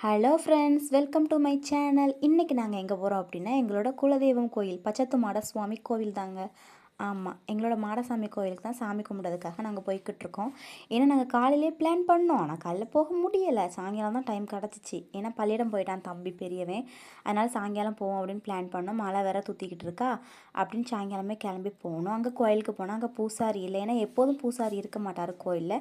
Hello friends welcome to my channel இன்றைக்கி நாங்கள் எங்கே போகிறோம் அப்படின்னா எங்களோட குலதெய்வம் கோயில் பச்சத்து மாட சுவாமி கோவில் தாங்க ஆமாம் எங்களோட மாடசாமி கோயிலுக்கு தான் சாமி கும்பிட்றதுக்காக நாங்கள் போய்கிட்டுருக்கோம் ஏன்னா நாங்கள் காலையிலே பிளான் பண்ணோம். ஆனால் காலைல போக முடியலை. சாயங்காலம் தான் டைம் கிடச்சிச்சு. ஏன்னா பள்ளியிடம் போயிட்டான் தம்பி பெரியவன். அதனால் சாயங்காலம் போவோம் அப்படின்னு பிளான் பண்ணோம். மழை வேற தூத்திக்கிட்டு இருக்கா. அப்படின்னு சாயங்காலமே கிளம்பி போகணும் அங்கே கோயிலுக்கு போனால் அங்கே பூசாரி இல்லை. ஏன்னா எப்போதும் பூசாரி இருக்க மாட்டார் கோயிலில்.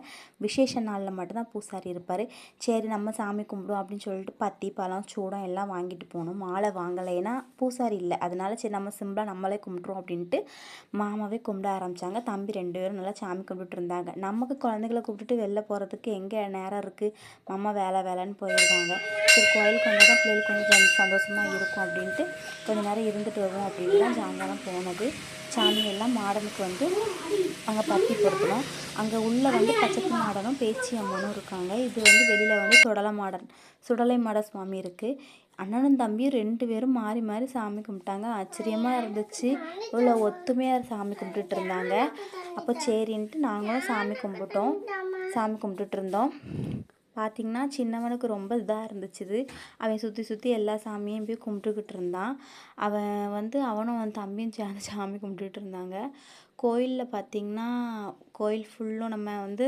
விசேஷ நாளில் மட்டும்தான் பூசாரி இருப்பார். சரி நம்ம சாமி கும்பிடுவோம் அப்படின்னு சொல்லிட்டு பத்தி பழம் சூடம் எல்லாம் வாங்கிட்டு போகணும் மாலை வாங்கலை. ஏன்னா பூசாரி இல்லை. அதனால சரி நம்ம சிம்பிளாக நம்மளே கும்பிட்றோம் அப்படின்ட்டு மா மாமாவே கும்பிட ஆரம்பித்தாங்க தம்பி ரெண்டு பேரும் நல்லா சாமி கும்பிட்டு இருந்தாங்க. நமக்கு குழந்தைகளை கூப்பிட்டுட்டு வெளில போகிறதுக்கு எங்கே நேரம் இருக்குது மாமா வேலை வேலைன்னு போயிருக்காங்க. சரி கோயிலுக்கு வந்தால் தான் பிள்ளைகளுக்கு கொஞ்சம் சந்தோஷமாக இருக்கும் அப்படின்ட்டு கொஞ்சம் நேரம் இருந்துட்டு வருவோம் அப்படின்னு தான் சாயங்காலம் போனது. சாமி எல்லாம் மாடனுக்கு வந்து அங்கே பத்தி பொருத்தணும் அங்கே உள்ளே வந்து பச்சத்து மாடனும் பேச்சி அம்மனும் இருக்காங்க. இது வந்து வெளியில் வந்து சுடலை மாடன் சுடலை மாட சுவாமி இருக்குது அண்ணனும் தம்பியும் ரெண்டு பேரும் மாறி மாறி சாமி கும்பிட்டாங்க. ஆச்சரியமாக இருந்துச்சு. இவ்வளோ ஒத்துமையாக சாமி கும்பிட்டுட்டு இருந்தாங்க. அப்போ சரின்ட்டு நாங்களும் சாமி கும்பிட்டோம். சாமி கும்பிட்டுட்டு இருந்தோம். பார்த்திங்கன்னா சின்னவனுக்கு ரொம்ப இதாக இருந்துச்சு அவன் சுற்றி சுற்றி எல்லா சாமியும் போய் கும்பிட்டுக்கிட்டு இருந்தான். அவன் வந்து அவனும் அவன் தம்பியும் சேர்ந்து சாமி கும்பிட்டுட்டு இருந்தாங்க. கோயிலில் பார்த்திங்கன்னா கோயில் ஃபுல்லும் நம்ம வந்து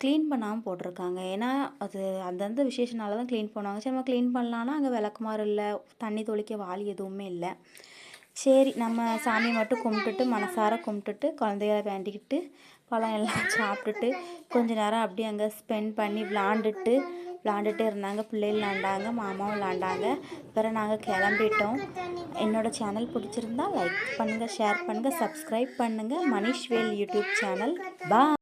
க்ளீன் பண்ணாமல் போட்டிருக்காங்க. ஏன்னா அது அந்தந்த விசேஷனால தான் க்ளீன் பண்ணுவாங்க. சரி நம்ம க்ளீன் பண்ணலான்னா அங்கே விளக்குமாறு இல்லை தண்ணி தொளிக்க வாளி எதுவுமே இல்லை. சரி நம்ம சாமி மட்டும் கும்பிட்டுட்டு மனசார கும்பிட்டுட்டு குழந்தைகளை வேண்டிக்கிட்டு பழம் எல்லாம் சாப்பிட்டுட்டு கொஞ்ச நேரம் அப்படியே அங்கே ஸ்பெண்ட் பண்ணி விளாண்டுட்டு விளாண்டுட்டே இருந்தாங்க. பிள்ளைகள் விளாண்டாங்க மாமாவும் விளாண்டாங்க. அப்புறம் நாங்கள் கிளம்பிட்டோம். என்னோடய சேனல் பிடிச்சிருந்தா லைக் பண்ணுங்கள் ஷேர் பண்ணுங்கள் சப்ஸ்கிரைப் பண்ணுங்கள் மனிஷ்வேல் யூடியூப் சேனல் பா